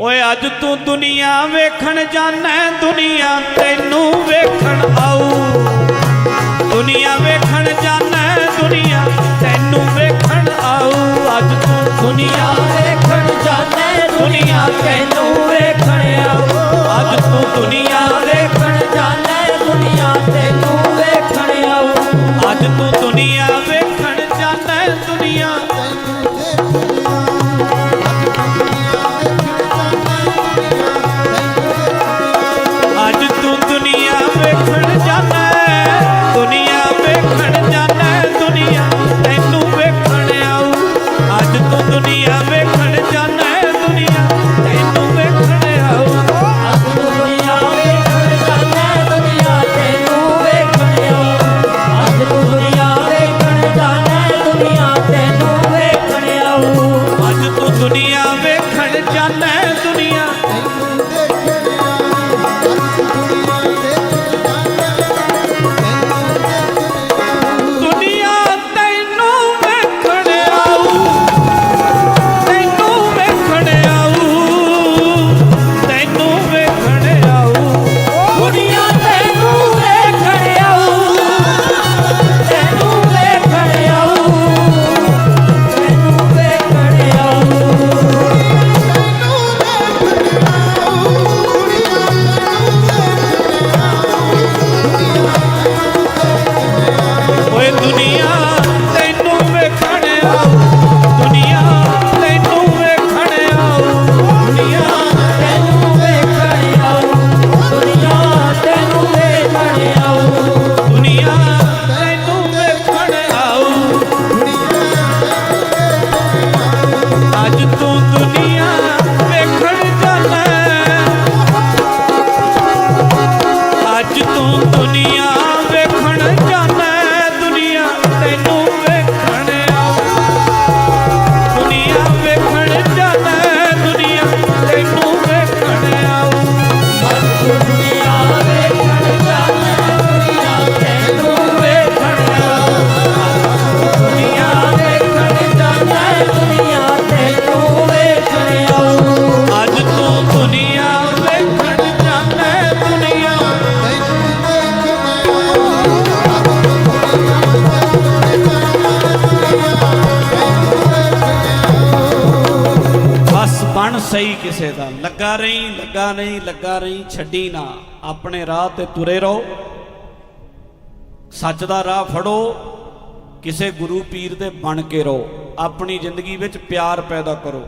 ਓਏ ਅੱਜ ਤੂੰ ਦੁਨੀਆ ਵੇਖਣ ਜਾਣਾ ਦੁਨੀਆ ਤੈਨੂੰ ਵੇਖਣ ਆਊ। ਦੁਨੀਆ ਵੇਖਣ ਜਾਣਾ ਦੁਨੀਆ ਤੈਨੂੰ ਵੇਖਣ ਆਊ। ਅੱਜ ਤੂੰ ਦੁਨੀਆ ਵੇਖਣ ਜਾਣੇ ਦੁਨੀਆ ਤੈਨੂੰ ਵੇਖਣ ਆਊ। ਅੱਜ ਤੂੰ ਦੁਨੀਆ ਵੇਖਣ ਜਾਣੇ ਦੁਨੀਆ ਤੈਨੂੰ ਵੇਖਣ ਆਊ। ਅੱਜ ਤੂੰ ਦੁਨੀਆ ਅੱਜ ਤੂੰ ਸਹੀ ਕਿਸੇ ਦਾ। ਲੱਗਾ ਰਹੀ, ਲੱਗਾ ਨਹੀਂ, ਲੱਗਾ ਰਹੀ, ਛੱਡੀ ਨਾ। ਆਪਣੇ ਰਾਹ ਤੇ ਤੁਰੇ ਰਹੋ। ਸੱਚ ਦਾ ਰਾਹ ਫੜੋ। ਕਿਸੇ ਗੁਰੂ ਪੀਰ ਦੇ ਬਣ ਕੇ ਰਹੋ। ਆਪਣੀ ਜ਼ਿੰਦਗੀ ਵਿੱਚ ਪਿਆਰ ਪੈਦਾ ਕਰੋ।